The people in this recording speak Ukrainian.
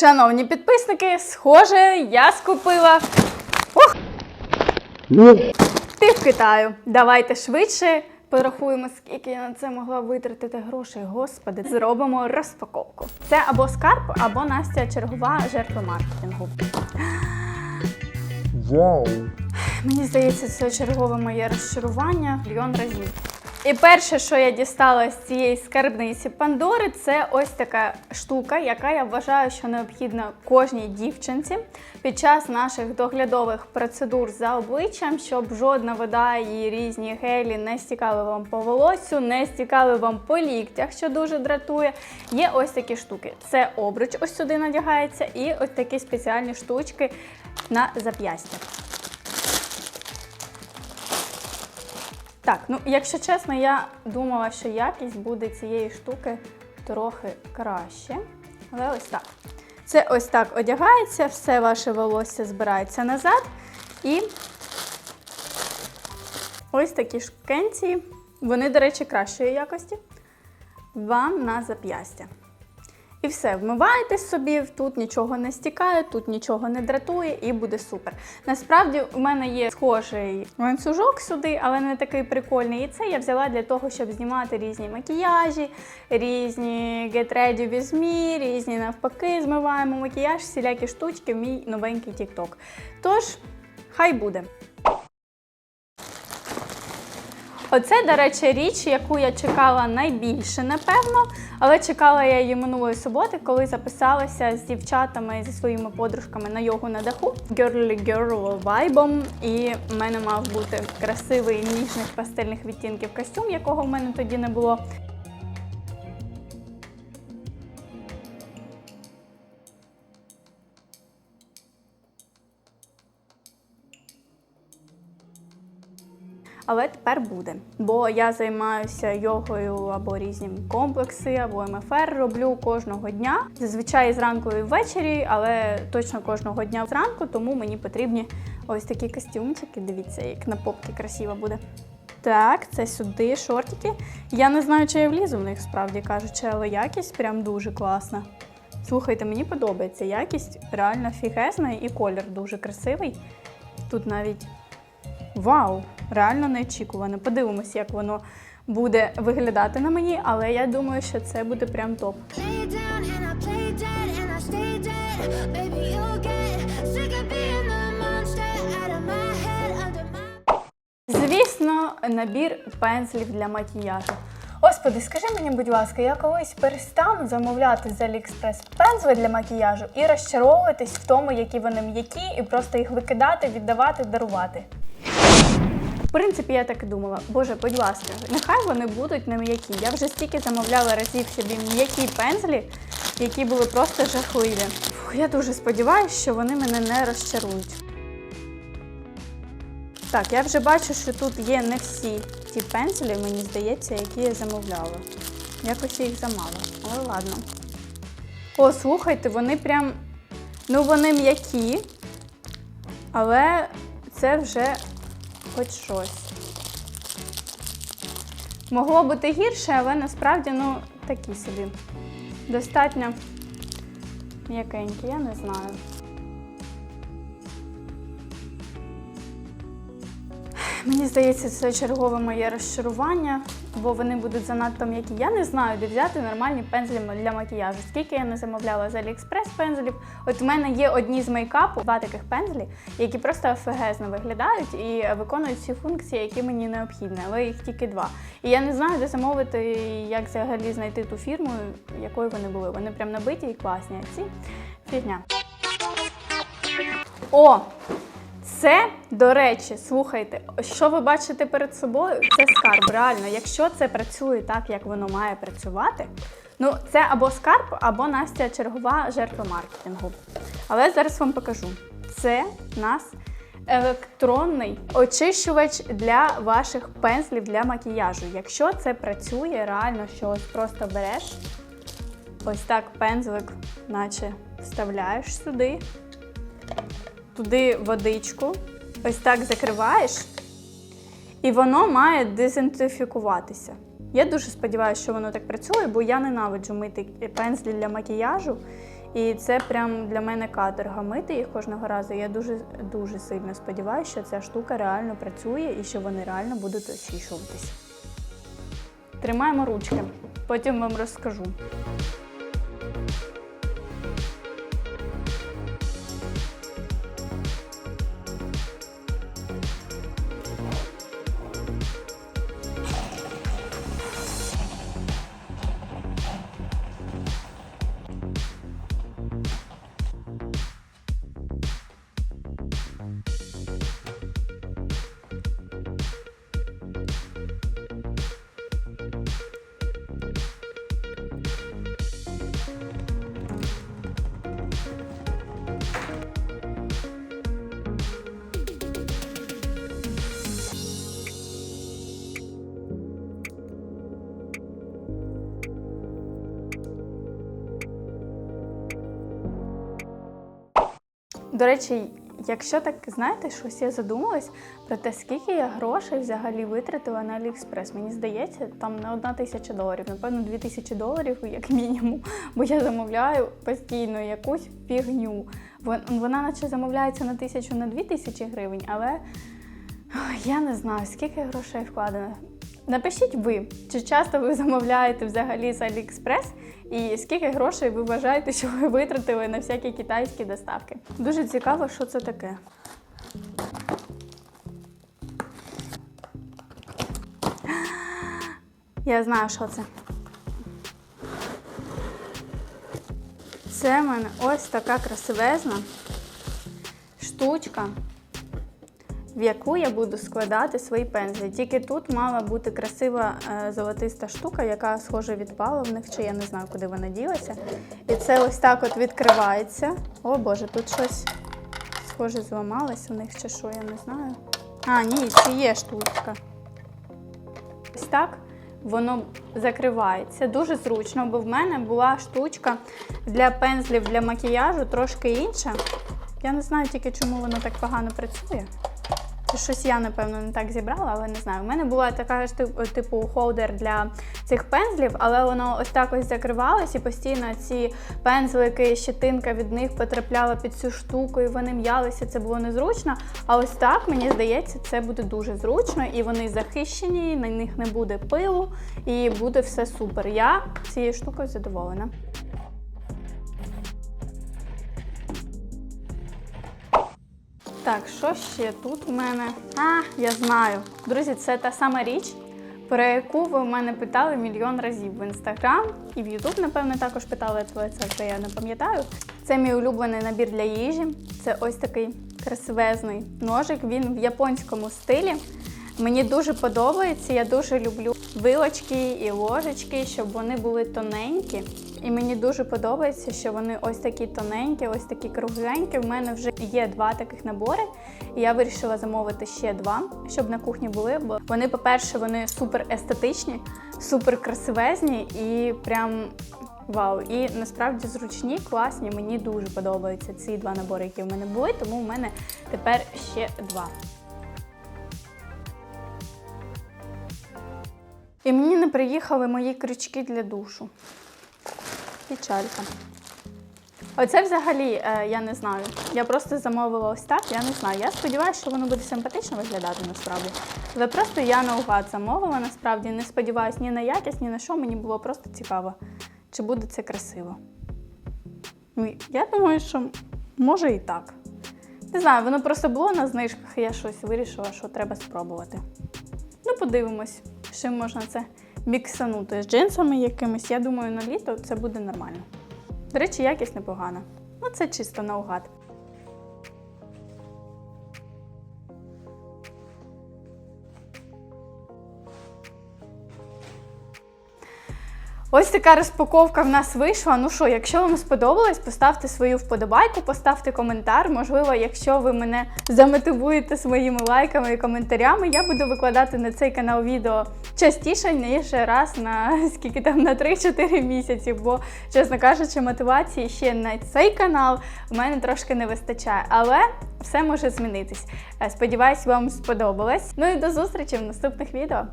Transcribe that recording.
Шановні підписники, схоже, я скупила. Ох! Ти в Китаю. Давайте швидше порахуємо, скільки я на це могла витратити грошей. Господи, зробимо розпаковку. Це або скарб, або Настя чергова жертва маркетингу. Вау! Мені здається, це чергове моє розчарування мільйон разів. І перше, що я дістала з цієї скарбниці Пандори, це ось така штука, яка я вважаю, що необхідна кожній дівчинці під час наших доглядових процедур за обличчям, щоб жодна вода і різні гелі не стікали вам по волосю, не стікали вам по ліктях, що дуже дратує. Є ось такі штуки. Це обруч ось сюди надягається, і ось такі спеціальні штучки на зап'ястя. Так, ну якщо чесно, я думала, що якість буде цієї штуки трохи краще. Але ось так. Це ось так одягається, все ваше волосся збирається назад. І ось такі шкенці. Вони, до речі, кращої якості. Вам на зап'ястя. І все, вмиваєте собі, тут нічого не стікає, тут нічого не дратує і буде супер. Насправді у мене є схожий ланцюжок сюди, але не такий прикольний. І це я взяла для того, щоб знімати різні макіяжі, різні get ready with me, різні навпаки, змиваємо макіяж, всілякі штучки в мій новенький TikTok. Тож, хай буде. Оце, до речі, річ, яку я чекала найбільше, напевно, але чекала я її минулої суботи, коли записалася з дівчатами зі своїми подружками на йогу на даху girly girl вайбом. І в мене мав бути красивий ніжних пастельних відтінків костюм, якого в мене тоді не було. Але тепер буде. Бо я займаюся йогою або різні комплекси, або МФР роблю кожного дня. Зазвичай зранку і ввечері, але точно кожного дня зранку, тому мені потрібні ось такі костюмчики. Дивіться, як на попки красиво буде. Так, це сюди шортики. Я не знаю, чи я влізу в них, справді кажучи, але якість прям дуже класна. Слухайте, мені подобається якість реально фігезна і колір дуже красивий. Тут навіть Вау! Реально неочікувано. Подивимось, як воно буде виглядати на мені, але я думаю, що це буде прям топ. Звісно, набір пензлів для макіяжу. Господи, скажи мені, будь ласка, я колись перестану замовляти з Aliexpress пензли для макіяжу і розчаровуватись в тому, які вони м'які, і просто їх викидати, віддавати, дарувати. В принципі, я так і думала. Боже, будь ласка, нехай вони будуть не м'які. Я вже стільки замовляла разів собі м'які пензлі, які були просто жахливі. Фух, я дуже сподіваюся, що вони мене не розчарують. Так, я вже бачу, що тут є не всі ті пензлі, мені здається, які я замовляла. Якось їх замало, але ладно. О, слухайте, вони прям. Ну, вони м'які, але це вже хоч щось. Могло бути гірше, але насправді, ну, такі собі. Достатньо м'якенькі, я не знаю. Мені здається, це чергове моє розчарування, бо вони будуть занадто м'які. Я не знаю, де взяти нормальні пензлі для макіяжу. Скільки я не замовляла з Aliexpress пензлів. От в мене є одні з мейкапу, два таких пензлі, які просто офігезно виглядають і виконують всі функції, які мені необхідні, але їх тільки два. І я не знаю, де замовити, як взагалі знайти ту фірму, якою вони були. Вони прям набиті і класні. А ці фігня. О! Це, до речі, слухайте, що ви бачите перед собою, це скарб. Реально, якщо це працює так, як воно має працювати, ну це або скарб, або Настя чергова жертва маркетингу. Але зараз вам покажу. Це нас електронний очищувач для ваших пензлів для макіяжу. Якщо це працює, реально, що ось просто береш, ось так пензлик, наче вставляєш сюди туди водичку, ось так закриваєш, і воно має дезінфікуватися. Я дуже сподіваюся, що воно так працює, бо я ненавиджу мити пензлі для макіяжу. І це прям для мене каторга мити їх кожного разу. Я дуже дуже сильно сподіваюся, що ця штука реально працює і що вони реально будуть очищуватися. Тримаємо ручки, потім вам розкажу. До речі, якщо так знаєте, щось я задумалась про те, скільки я грошей взагалі витратила на Аліекспрес. Мені здається, там не одна тисяча доларів, напевно, дві тисячі доларів, як мінімум. Бо я замовляю постійно якусь фігню. Вон- Вона наче замовляється на тисячу на дві тисячі гривень, але я не знаю, скільки грошей вкладено. Напишіть ви, чи часто ви замовляєте взагалі з Аліекспрес, і скільки грошей ви вважаєте, що ви витратили на всякі китайські доставки. Дуже цікаво, що це таке. Я знаю, що це. Це в мене ось така красивезна штучка в яку я буду складати свої пензлі. Тільки тут мала бути красива е, золотиста штука, яка схоже відпала в них, чи я не знаю, куди вона ділася. І це ось так от відкривається. О Боже, тут щось схоже зламалось у них чи що, я не знаю. А, ні, це є штучка. Ось так воно закривається. Дуже зручно, бо в мене була штучка для пензлів для макіяжу трошки інша. Я не знаю тільки, чому воно так погано працює. Щось я, напевно, не так зібрала, але не знаю. У мене була така ж типу холдер для цих пензлів, але воно ось так ось закривалось, і постійно ці пензлики, щетинка від них потрапляла під цю штуку, і вони м'ялися. Це було незручно. А ось так, мені здається, це буде дуже зручно, і вони захищені, на них не буде пилу, і буде все супер. Я цією штукою задоволена. Так, що ще тут у мене? А, я знаю. Друзі, це та сама річ, про яку ви в мене питали мільйон разів в інстаграм і в Ютуб, напевно, також питали, але це вже я не пам'ятаю. Це мій улюблений набір для їжі. Це ось такий красивезний ножик. Він в японському стилі. Мені дуже подобається, я дуже люблю вилочки і ложечки, щоб вони були тоненькі. І мені дуже подобається, що вони ось такі тоненькі, ось такі кругленькі. В мене вже є два таких набори. І я вирішила замовити ще два, щоб на кухні були. Бо вони, по-перше, вони супер естетичні, супер красивезні і прям вау. І насправді зручні, класні. Мені дуже подобаються ці два набори, які в мене були, тому в мене тепер ще два. І мені не приїхали мої крючки для душу. Печалька. Оце взагалі е, я не знаю. Я просто замовила ось так, я не знаю. Я сподіваюся, що воно буде симпатично виглядати насправді. Але просто я наугад замовила, насправді не сподіваюся ні на якість, ні на що. Мені було просто цікаво, чи буде це красиво. Ну, Я думаю, що може і так. Не знаю, воно просто було на знижках, і я щось вирішила, що треба спробувати. Ну, подивимось, з чим можна це міксанути з джинсами якимись. Я думаю, на літо це буде нормально. До речі, якість непогана. Ну, це чисто наугад. Ось така розпаковка в нас вийшла. Ну що, якщо вам сподобалось, поставте свою вподобайку, поставте коментар. Можливо, якщо ви мене замотивуєте своїми лайками і коментарями, я буду викладати на цей канал відео частіше, ніж раз на скільки там на 3-4 місяці. Бо, чесно кажучи, мотивації ще на цей канал в мене трошки не вистачає. Але все може змінитись. Е, Сподіваюсь, вам сподобалось. Ну і до зустрічі в наступних відео.